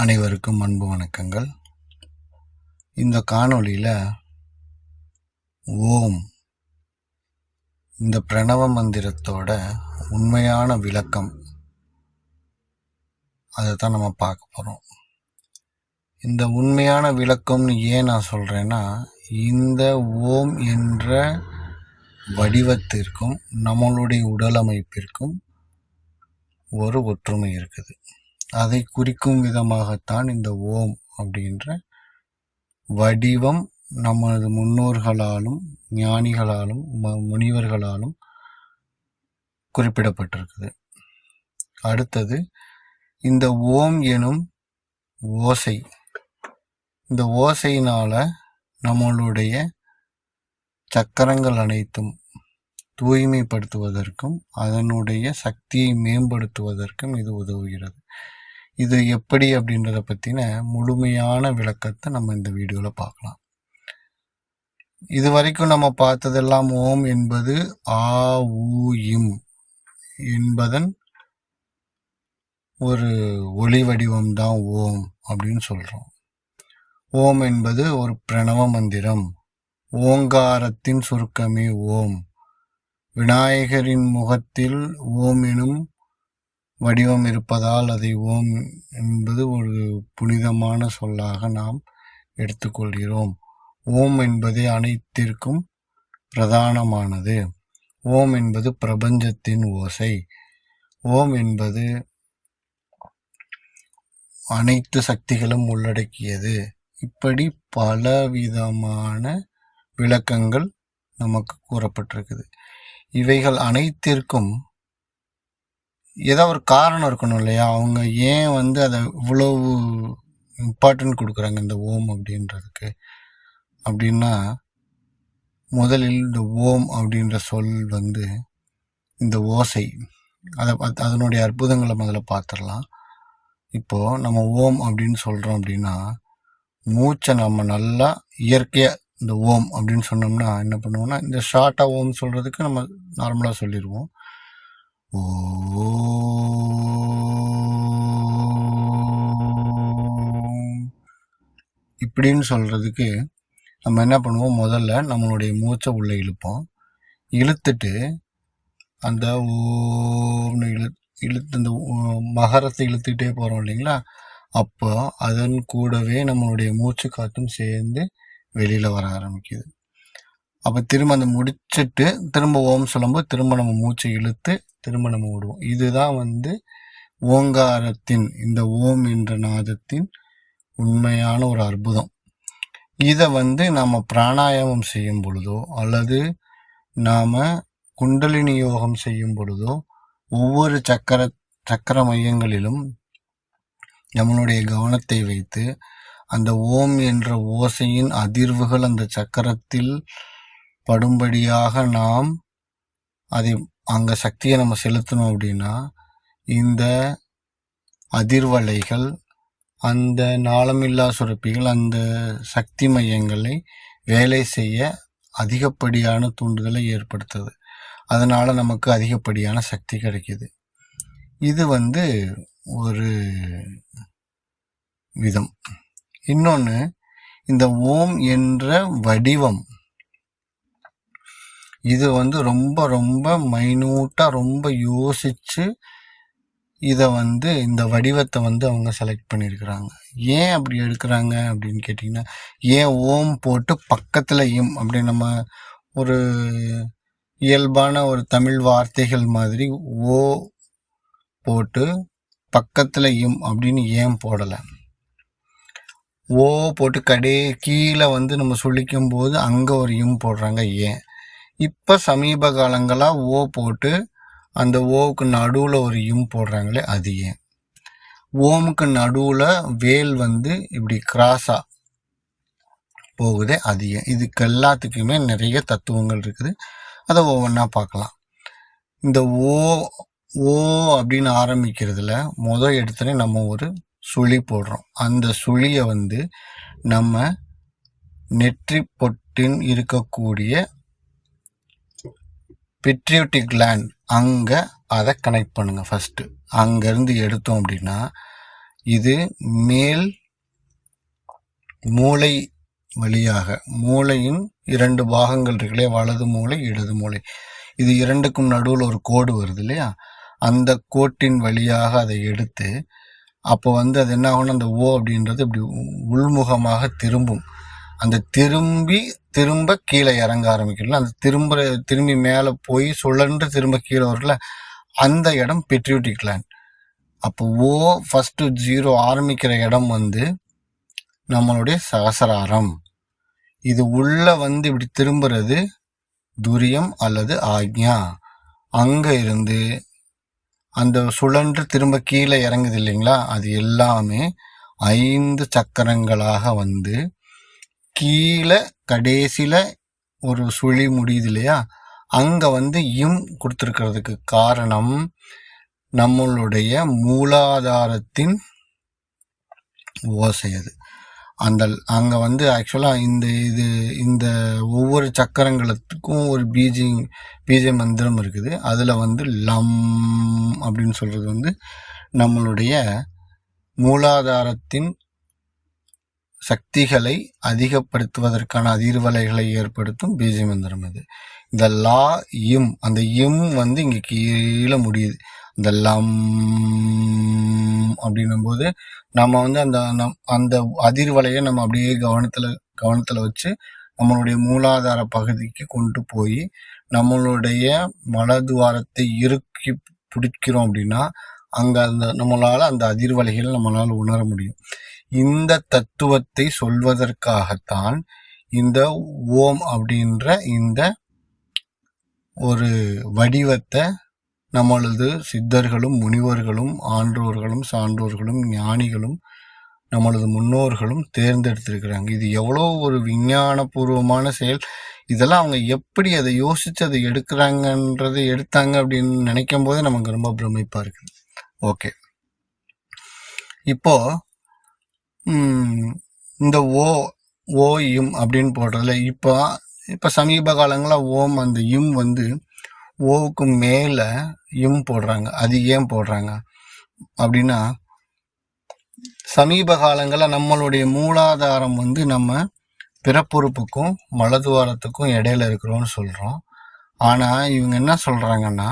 அனைவருக்கும் அன்பு வணக்கங்கள். இந்த காணொளியில் ஓம் இந்த பிரணவ மந்திரத்தோட உண்மையான விளக்கம். அதை தான் நம்ம பார்க்க போகிறோம் இந்த உண்மையான விளக்கம்னு ஏன் நான் சொல்கிறேன்னா இந்த ஓம் என்ற வடிவத்திற்கும் நம்மளுடைய உடலமைப்பிற்கும் ஒரு ஒற்றுமை இருக்குது. அதை குறிக்கும் விதமாகத்தான் இந்த ஓம் அப்படின்ற வடிவம் நமது முன்னோர்களாலும் ஞானிகளாலும் ம- முனிவர்களாலும் குறிப்பிடப்பட்டிருக்குது. அடுத்தது இந்த ஓம் எனும் ஓசை. இந்த ஓசையினால நம்மளுடைய சக்கரங்கள் அனைத்தும் தூய்மைப்படுத்துவதற்கும் அதனுடைய சக்தியை மேம்படுத்துவதற்கும் இது உதவுகிறது. இது எப்படி அப்படின்றத பற்றின முழுமையான விளக்கத்தை நம்ம இந்த வீடியோவில் பார்க்கலாம். இது வரைக்கும் நம்ம பார்த்ததெல்லாம் ஓம் என்பது ஆ ஊ இம் என்பதன் ஒரு ஒளி வடிவம் தான் ஓம் அப்படின்னு சொல்கிறோம் ஓம் என்பது ஒரு பிரணவ மந்திரம். ஓங்காரத்தின் சுருக்கமே ஓம். விநாயகரின் முகத்தில் ஓம் எனும் வடிவம் இருப்பதால் அதை ஓம் என்பது ஒரு புனிதமான சொல்லாக நாம் எடுத்துக்கொள்கிறோம். ஓம் என்பது அனைத்திற்கும் பிரதானமானது. ஓம் என்பது பிரபஞ்சத்தின் ஓசை. ஓம் என்பது அனைத்து சக்திகளும் உள்ளடக்கியது. இப்படி பலவிதமான விளக்கங்கள் நமக்கு கூறப்பட்டிருக்குது. இவைகள் அனைத்திற்கும் ஏதோ ஒரு காரணம் இருக்கணும் இல்லையா? அவங்க ஏன் வந்து அதை இவ்வளவு இம்பார்ட்டன்ட் கொடுக்குறாங்க இந்த ஓம் அப்படின்றதுக்கு? அப்படின்னா முதலில் இந்த ஓம் அப்படின்ற சொல் வந்து இந்த ஓசை. அதை பார்த்து அதனுடைய அற்புதங்களை முதல்ல பார்த்துடலாம். இப்போது நம்ம ஓம் அப்படின்னு சொல்கிறோம் அப்படின்னா மூச்சை நம்ம நல்லா இயற்கையாக இந்த ஓம் அப்படின்னு சொன்னோம்னா என்ன பண்ணுவோம்னா இந்த ஷார்ட்டாக ஓம் சொல்கிறதுக்கு நம்ம நார்மலாக சொல்லிடுவோம். இப்படின்னு சொல்கிறதுக்கு நம்ம என்ன பண்ணுவோம்? முதல்ல நம்மளுடைய மூச்சை உள்ளே இழுப்போம். இழுத்துட்டு அந்த ஓம்னு இழு இழுத்து அந்த மகரத்தை இழுத்துக்கிட்டே போகிறோம் இல்லைங்களா? அப்போ அதன் கூடவே நம்மளுடைய மூச்சு காற்றும் சேர்ந்து வெளியில் வர ஆரம்பிக்குது. அப்போ திரும்ப அந்த முடிச்சுட்டு திரும்ப ஓம் சொல்லும்போது திரும்ப நம்ம மூச்சை இழுத்து திரும்ப நம்ம விடுவோம். இதுதான் வந்து ஓங்காரத்தின் இந்த ஓம் என்ற நாதத்தின் உண்மையான ஒரு அற்புதம். இதை வந்து நாம் பிராணாயாமம் செய்யும் பொழுதோ அல்லது நாம் குண்டலினி யோகம் செய்யும் பொழுதோ ஒவ்வொரு சக்கர சக்கர மையங்களிலும் நம்மளுடைய கவனத்தை வைத்து அந்த ஓம் என்ற ஓசையின் அதிர்வுகள் அந்த சக்கரத்தில் படும்படியாக நாம் அதை அங்கே சக்தியை நம்ம செலுத்தணும் அப்படின்னா இந்த அதிர்வலைகள் அந்த நாளமில்லா சுரப்பிகள் அந்த சக்தி மையங்களை வேலை செய்ய அதிகப்படியான தூண்டுதலை ஏற்படுத்துது. அதனால் நமக்கு அதிகப்படியான சக்தி கிடைக்கிது. இது வந்து ஒரு விதம். இன்னொன்று இந்த ஓம் என்ற வடிவம் இது வந்து ரொம்ப ரொம்ப மைனூட்டாக ரொம்ப யோசித்து இதை வந்து இந்த வடிவத்தை வந்து அவங்க செலக்ட் பண்ணியிருக்கிறாங்க ஏன் அப்படி எடுக்கிறாங்க அப்படின்னு கேட்டிங்கன்னா ஏன் ஓம் போட்டு பக்கத்தில் இம் அப்படி நம்ம ஒரு இயல்பான ஒரு தமிழ் வார்த்தைகள் மாதிரி ஓ போட்டு பக்கத்தில் இம் அப்படின்னு ஏன் போடலை? ஓ போட்டு கடே கீழே வந்து நம்ம சொல்லிக்கும் போது அங்கே ஒரு இம் போடுறாங்க ஏன்? இப்போ சமீப காலங்களாக ஓ போட்டு அந்த ஓவுக்கு நடுவில் ஒரு இம் போடுறாங்களே அது ஏன்? ஓமுக்கு நடுவில் வேல் வந்து இப்படி கிராஸாக போகுதே அது ஏன்? இதுக்கு எல்லாத்துக்குமே நிறைய தத்துவங்கள் இருக்குது. அதை ஒவ்வொன்றா பார்க்கலாம். இந்த ஓ ஓ அப்படின்னு ஆரம்பிக்கிறதுல முதல் இடத்துல நம்ம ஒரு சுழி போடுறோம். அந்த சுழியை வந்து நம்ம நெற்றி பொட்டின் இருக்கக்கூடிய பிட்ரியூட்டி கிளாண்ட் அங்கே அதை கனெக்ட் பண்ணுங்கள் ஃபஸ்ட்டு அங்கேருந்து எடுத்தோம் அப்படின்னா இது மேல் மூளை வழியாக மூளையின் இரண்டு பாகங்கள் இருக்கு வலது மூளை இடது மூளை. இது இரண்டுக்கும் நடுவில் ஒரு கோடு வருது இல்லையா? அந்த கோட்டின் வழியாக அதை எடுத்து அப்போ வந்து அது என்ன ஆகும்னா அந்த ஓ அப்படின்றது இப்படி உள்முகமாக திரும்பும். அந்த திரும்பி திரும்ப கீழே இறங்க ஆரம்பிக்கல அந்த திரும்ப திரும்பி மேலே போய் சுழன்று திரும்ப கீழே வரல அந்த இடம் பெட்ரியூட்டி கிளான் அப்போ ஓ ஃபஸ்ட்டு ஜீரோ ஆரம்பிக்கிற இடம் வந்து நம்மளுடைய சகசராரம். இது உள்ள வந்து இப்படி திரும்புறது துரியம் அல்லது ஆக்ஞா. அங்கே இருந்து அந்த சுழன்று திரும்ப கீழே இறங்குது இல்லைங்களா? அது எல்லாமே ஐந்து சக்கரங்களாக வந்து கீழே கடைசியில் ஒரு சுழி முடியுது இல்லையா? அங்கே வந்து இம் கொடுத்துருக்கிறதுக்கு காரணம் நம்மளுடைய மூலாதாரத்தின் ஓசை அது. அந்த அங்கே வந்து ஆக்சுவலாக இந்த இது இந்த ஒவ்வொரு சக்கரங்களுக்கும் ஒரு பீஜிங் பீஜ மந்திரம் இருக்குது. அதில் வந்து லம் அப்படின்னு சொல்கிறது வந்து நம்மளுடைய மூலாதாரத்தின் சக்திகளை அதிகப்படுத்துவதற்கான அதிர்வலைகளை ஏற்படுத்தும் பீஜ மந்திரம் இது இந்த லா இம் அந்த இம் வந்து இங்கே கீழே முடியுது. இந்த லம் அப்படின்னும் போது நம்ம வந்து அந்த நம் அந்த அதிர்வலையை நம்ம அப்படியே கவனத்தில் கவனத்தில் வச்சு நம்மளுடைய மூலாதார பகுதிக்கு கொண்டு போய் நம்மளுடைய மலதுவாரத்தை இறுக்கி பிடிக்கிறோம் அப்படின்னா அங்கே அந்த நம்மளால் அந்த அதிர்வலைகளை நம்மளால் உணர முடியும். இந்த தத்துவத்தை சொல்வதற்காகத்தான் இந்த ஓம் அப்படின்ற இந்த ஒரு வடிவத்தை நம்மளது சித்தர்களும் முனிவர்களும் ஆன்றோர்களும் சான்றோர்களும் ஞானிகளும் நம்மளது முன்னோர்களும் தேர்ந்தெடுத்திருக்கிறாங்க. இது எவ்வளோ ஒரு விஞ்ஞானபூர்வமான செயல். இதெல்லாம் அவங்க எப்படி அதை யோசிச்சு அதை எடுக்கிறாங்கன்றதை எடுத்தாங்க அப்படின்னு நினைக்கும் போதே நமக்கு ரொம்ப பிரமிப்பாக இருக்குது. ஓகே. இப்போது இந்த ஓ ஓ இம் அப்படின்னு போடுறதுல இப்போ இப்போ சமீப காலங்களில் ஓம் அந்த இம் வந்து ஓவுக்கு மேலே இம் போடுறாங்க. அது ஏன் போடுறாங்க? அப்படின்னா சமீப காலங்களில் நம்மளுடைய மூலாதாரம் வந்து நம்ம பிறப்புறுப்புக்கும் மலதுவாரத்துக்கும் இடையில இருக்கிறோம்னு சொல்கிறோம் ஆனால் இவங்க என்ன சொல்கிறாங்கன்னா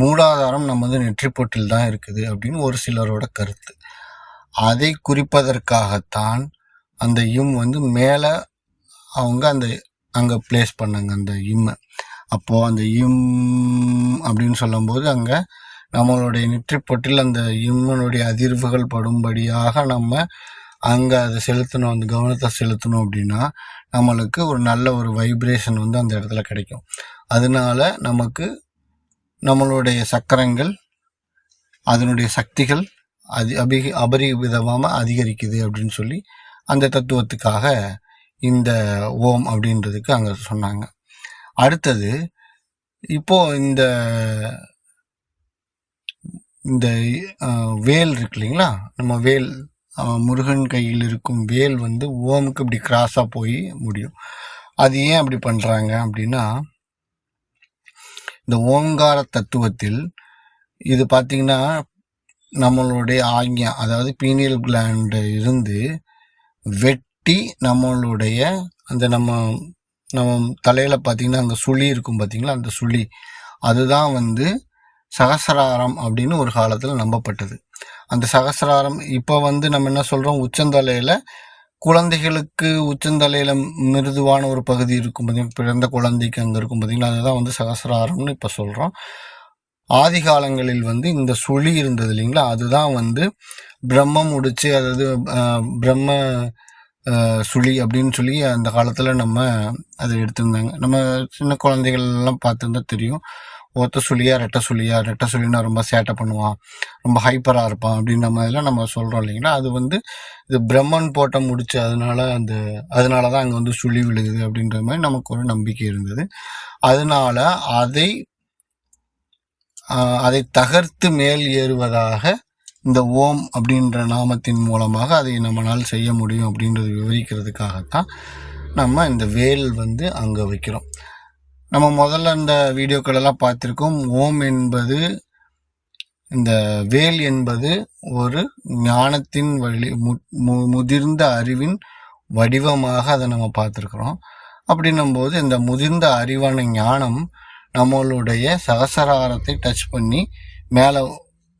மூலாதாரம் நம்ம வந்து நெற்றிப்பொட்டில் தான் இருக்குது அப்படின்னு ஒரு சிலரோட கருத்து. அதை குறிப்பதற்காகத்தான் அந்த இம் வந்து மேலே அவங்க அந்த அங்கே பிளேஸ் பண்ணாங்க அந்த இம்மை அப்போது அந்த இம் அப்படின்னு சொல்லும்போது அங்கே நம்மளுடைய நெற்றிப்பொட்டில் அந்த இம்மனுடைய அதிர்வுகள் படும்படியாக நம்ம அங்கே அதை செலுத்தணும் அந்த கவனத்தை செலுத்தணும் அப்படின்னா நம்மளுக்கு ஒரு நல்ல ஒரு வைப்ரேஷன் வந்து அந்த இடத்துல கிடைக்கும். அதனால நமக்கு நம்மளுடைய சக்கரங்கள் அதனுடைய சக்திகள் அது அபி அபரிவிதமாக அதிகரிக்குது அப்படின்னு சொல்லி அந்த தத்துவத்துக்காக இந்த ஓம் அப்படின்றதுக்கு அங்கே சொன்னாங்க. அடுத்தது இப்போ இந்த இந்த வேல் இருக்கு இல்லைங்களா? நம்ம வேல் முருகன் கையில் இருக்கும் வேல் வந்து ஓமுக்கு இப்படி கிராஸாக போய் முடியும். அது ஏன் அப்படி பண்ணுறாங்க அப்படின்னா இந்த ஓங்கார தத்துவத்தில் இது பார்த்திங்கன்னா நம்மளுடைய ஆக்ஞா அதாவது பீனியல் கிளாண்டு இருந்து வெட்டி நம்மளுடைய அந்த நம்ம நம்ம தலையில் பார்த்தீங்கன்னா அந்த சுழி இருக்கும் பார்த்தீங்களா அந்த சுழி அதுதான் வந்து சகசராரம் அப்படின்னு ஒரு காலத்தில் நம்பப்பட்டது. அந்த சகசராரம் இப்போ வந்து நம்ம என்ன சொல்கிறோம் உச்சந்தலையில் குழந்தைகளுக்கு உச்சந்தலையில் மிருதுவான ஒரு பகுதி இருக்கும் பார்த்தீங்கன்னா பிறந்த குழந்தைக்கு அங்கே இருக்கும் பார்த்தீங்களா அதுதான் வந்து சகசராரம்னு இப்போ சொல்கிறோம் ஆதி காலங்களில் வந்து இந்த சுழி இருந்தது இல்லைங்களா? அதுதான் வந்து பிரம்மம் முடிச்சு அதாவது பிரம்ம சுழி அப்படின்னு சொல்லி அந்த காலத்தில் நம்ம அதை எடுத்திருந்தாங்க. நம்ம சின்ன குழந்தைகள்லாம் பார்த்துருந்தா தெரியும். ஒத்த சுழியா ரெட்ட சுழியா? ரெட்ட சுழினா ரொம்ப சேட்டை பண்ணுவான் ரொம்ப ஹைப்பராக இருப்பான் அப்படின்ற மாதிரிலாம் நம்ம சொல்கிறோம் இல்லைங்களா? அது வந்து இது பிரம்மன் போட்ட முடிச்சு அதனால அந்த அதனால தான் அங்கே வந்து சுழி விழுகுது அப்படின்ற மாதிரி நமக்கு ஒரு நம்பிக்கை இருந்தது. அதனால அதை அதை தகர்த்து மேல் ஏறுவதாக இந்த ஓம் அப்படின்ற நாமத்தின் மூலமாக அதை நம்மளால் செய்ய முடியும் அப்படின்றது விவரிக்கிறதுக்காகத்தான் நம்ம இந்த வேல் வந்து அங்கே வைக்கிறோம். நம்ம முதல்ல அந்த வீடியோக்களெல்லாம் பார்த்துருக்கோம். ஓம் என்பது இந்த வேல் என்பது ஒரு ஞானத்தின் வழி மு- மு- முதிர்ந்த அறிவின் வடிவமாக அதை நம்ம பார்த்துருக்குறோம். அப்படின்னும் போது இந்த முதிர்ந்த அறிவான ஞானம் நம்மளுடைய சகசராரத்தை டச் பண்ணி மேலே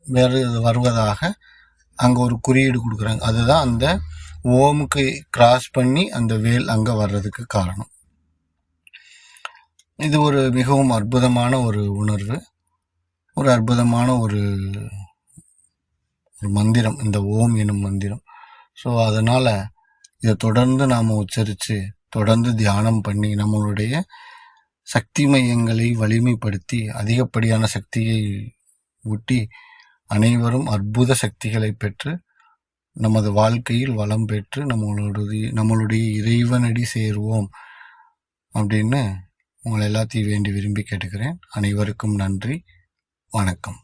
வேறு வருவதாக அங்கே ஒரு குறியீடு கொடுக்குறாங்க. அதுதான் அந்த ஓமுக்கு கிராஸ் பண்ணி அந்த வேல் அங்கே வர்றதுக்கு காரணம். இது ஒரு மிகவும் அற்புதமான ஒரு உணர்வு. ஒரு அற்புதமான ஒரு ஒரு மந்திரம். இந்த ஓம் எனும் மந்திரம். ஸோ அதனால் இதை தொடர்ந்து நாம் உச்சரித்து தொடர்ந்து தியானம் பண்ணி நம்மளுடைய சக்தி மையங்களை வலிமைப்படுத்தி அதிகப்படியான சக்தியை ஊட்டி அனைவரும் அற்புத சக்திகளை பெற்று நமது வாழ்க்கையில் வளம் பெற்று நம்மளுடைய நம்மளுடைய இறைவனடி சேருவோம் அப்படின்னு உங்களை எல்லாத்தையும் வேண்டி விரும்பி கேட்டுக்கிறேன். அனைவருக்கும் நன்றி. வணக்கம்.